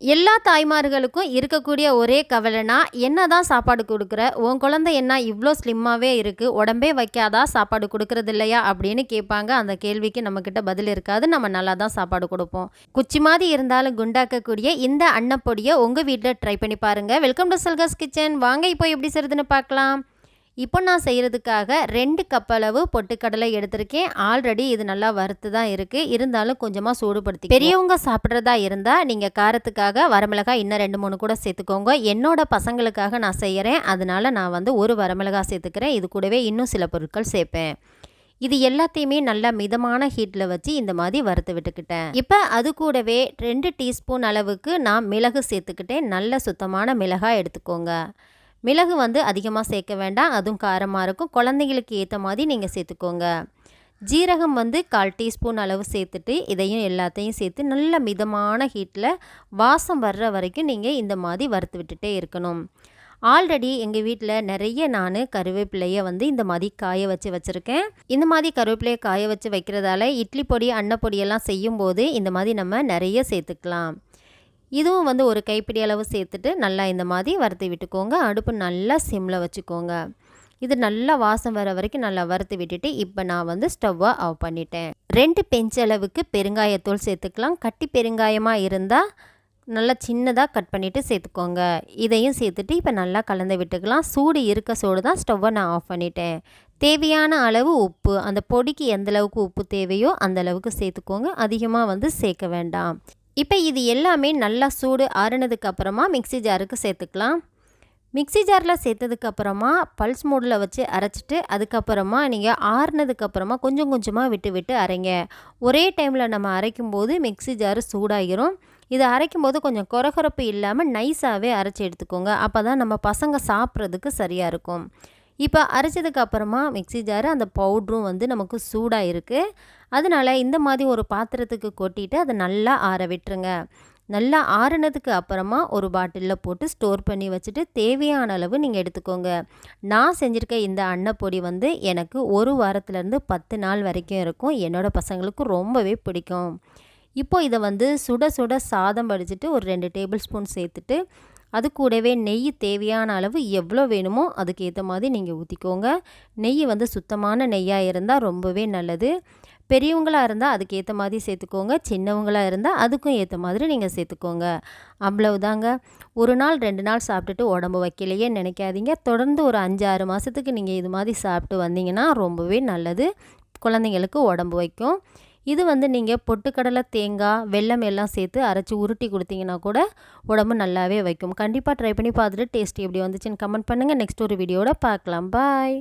எல்லா தாய்மார்களுக்கும் இருக்கக்கூடிய ஒரே கவலைனா என்ன தான் சாப்பாடு கொடுக்குற? உன் குழந்தை என்ன இவ்வளோ ஸ்லிம்மாகவே இருக்குது உடம்பே வைக்காதா சாப்பாடு கொடுக்குறது இல்லையா அப்படின்னு கேட்பாங்க. அந்த கேள்விக்கு நம்மக்கிட்ட பதில் இருக்காது. நம்ம நல்லா தான் சாப்பாடு கொடுப்போம். குச்சி மாதிரி இருந்தாலும் குண்டாக்கக்கூடிய இந்த அன்னப்பொடியை உங்கள் வீட்டில் ட்ரை பண்ணி பாருங்கள் வெல்கம் டு சல்காஸ் கிச்சன் வாங்க இப்போ எப்படி செய்யுதுன்னு பார்க்கலாம். இப்போ நான் செய்கிறதுக்காக ரெண்டு கப் அளவு பொட்டுக்கடலை எடுத்திருக்கேன். ஆல்ரெடி இது நல்லா வறுத்து தான் இருக்குது இருந்தாலும் கொஞ்சமாக சூடுபடுத்தி பெரியவங்க சாப்பிட்றதா இருந்தால் நீங்கள் காரத்துக்காக வரமிளகாய் இன்னும் ரெண்டு மூணு கூட சேர்த்துக்கோங்க. என்னோட பசங்களுக்காக நான் செய்கிறேன் அதனால் நான் வந்து ஒரு வரமிளகாய் சேர்த்துக்கிறேன். இது கூடவே இன்னும் சில பொருட்கள் சேர்ப்பேன். இது எல்லாத்தையுமே நல்லா மிதமான ஹீட்டில் வச்சு இந்த மாதிரி வறுத்து விட்டுக்கிட்டேன். இப்போ அது கூடவே ரெண்டு டீஸ்பூன் அளவுக்கு நான் மிளகு சேர்த்துக்கிட்டேன். நல்ல சுத்தமான மிளகாய் எடுத்துக்கோங்க. மிளகு வந்து அதிகமாக சேர்க்க வேண்டாம் அதுவும் காரமாக இருக்கும். குழந்தைங்களுக்கு ஏற்ற மாதிரி நீங்கள் சேர்த்துக்கோங்க. ஜீரகம் வந்து கால் டீஸ்பூன் அளவு சேர்த்துட்டு இதையும் எல்லாத்தையும் சேர்த்து நல்ல மிதமான ஹீட்டில் வாசம் வர்ற வரைக்கும் நீங்கள் இந்த மாதிரி வறுத்து விட்டுட்டே இருக்கணும். ஆல்ரெடி எங்கள் வீட்டில் நிறைய நான் கருவேப்பிலையை வந்து இந்த மாதிரி காய வச்சு வச்சுருக்கேன். இந்த மாதிரி கருவேப்பிலையை காய வச்சு வைக்கிறதால இட்லி பொடி அன்னப்பொடியெல்லாம் செய்யும்போது இந்த மாதிரி நம்ம நிறைய சேர்த்துக்கலாம். இதுவும் வந்து ஒரு கைப்பிடி அளவு சேர்த்துட்டு நல்லா இந்த மாதிரி வறுத்து விட்டுக்கோங்க. அடுப்பு நல்லா சிம்மில் வச்சுக்கோங்க. இது நல்லா வாசம் வர வரைக்கும் நல்லா வறுத்து விட்டுட்டு இப்போ நான் வந்து ஸ்டவ்வை ஆஃப் பண்ணிட்டேன். ரெண்டு பெஞ்ச் அளவுக்கு பெருங்காயத்தூள் சேர்த்துக்கலாம். கட்டி பெருங்காயமாக இருந்தால் நல்லா சின்னதாக கட் பண்ணிவிட்டு சேர்த்துக்கோங்க. இதையும் சேர்த்துட்டு இப்போ நல்லா கலந்து விட்டுக்கலாம். சூடு இருக்க சூடு தான் ஸ்டவ்வை நான் ஆஃப் பண்ணிட்டேன். தேவையான அளவு உப்பு அந்த பொடிக்கு எந்த அளவுக்கு உப்பு தேவையோ அந்த அளவுக்கு சேர்த்துக்கோங்க. அதிகமாக வந்து சேர்க்க வேண்டாம். இப்போ இது எல்லாமே நல்லா சூடு ஆறுனதுக்கு அப்புறமா மிக்சி ஜாருக்கு சேர்த்துக்கலாம். மிக்சி ஜாரில் சேர்த்ததுக்கப்புறமா பல்ஸ் மூடில் வச்சு அரைச்சிட்டு அதுக்கப்புறமா நீங்கள் ஆறுனதுக்கப்புறமா கொஞ்சம் கொஞ்சமாக விட்டு விட்டு அரைங்க. ஒரே டைமில் நம்ம அரைக்கும் போது மிக்சி ஜாரு சூடாகிரும் இதை அரைக்கும் போது கொஞ்சம் குறகுறப்பு இல்லாமல் நைஸாகவே அரைச்சி எடுத்துக்கோங்க. அப்போ தான் நம்ம பசங்க சாப்பிட்றதுக்கு சரியாக இருக்கும். இப்போ அரைச்சதுக்கு அப்புறமா மிக்சி ஜாரு அந்த பவுட்ரும் வந்து நமக்கு சூடாக இருக்குது அதனால் இந்த மாதிரி ஒரு பாத்திரத்துக்கு கொட்டிட்டு அதை நல்லா ஆற விட்டுருங்க. நல்லா ஆறுனதுக்கு அப்புறமா ஒரு பாட்டிலில் போட்டு ஸ்டோர் பண்ணி வச்சுட்டு தேவையான அளவு நீங்கள் எடுத்துக்கோங்க. நான் செஞ்சுருக்க இந்த அன்னப்பொடி வந்து எனக்கு ஒரு வாரத்துலேருந்து பத்து நாள் வரைக்கும் இருக்கும். என்னோடய பசங்களுக்கு ரொம்பவே பிடிக்கும். இப்போது இதை வந்து சுட சுட சாதம் வடிச்சிட்டு ஒரு ரெண்டு டேபிள் ஸ்பூன் சேர்த்துட்டு அது கூடவே நெய் தேவையான அளவு எவ்வளோ வேணுமோ அதுக்கேற்ற மாதிரி நீங்கள் ஊற்றிக்கோங்க நெய் வந்து சுத்தமான நெய்யாக இருந்தால் ரொம்பவே நல்லது. பெரியவங்களாக இருந்தால் அதுக்கேற்ற மாதிரி சேர்த்துக்கோங்க. சின்னவங்களாக இருந்தால் அதுக்கும் ஏற்ற மாதிரி நீங்கள் சேர்த்துக்கோங்க. அவ்வளவுதாங்க. ஒரு நாள் ரெண்டு நாள் சாப்பிட்டுட்டு உடம்பு வைக்கலையே நினைக்காதீங்க. தொடர்ந்து ஒரு அஞ்சு ஆறு மாதத்துக்கு நீங்கள் இது மாதிரி சாப்பிட்டு வந்தீங்கன்னா ரொம்பவே நல்லது. குழந்தைங்களுக்கு உடம்பு வைக்கும். இது வந்து நீங்கள் பொட்டுக்கடலை தேங்காய் வெல்லம் எல்லாம் சேர்த்து அரைச்சி உருட்டி கொடுத்தீங்கன்னா கூட உடம்பு நல்லாவே வைக்கும். கண்டிப்பாக ட்ரை பண்ணி பார்த்துட்டு டேஸ்ட் எப்படி வந்துச்சுன்னு கமெண்ட் பண்ணுங்கள் நெக்ஸ்ட் ஒரு வீடியோட பார்க்கலாம். பாய்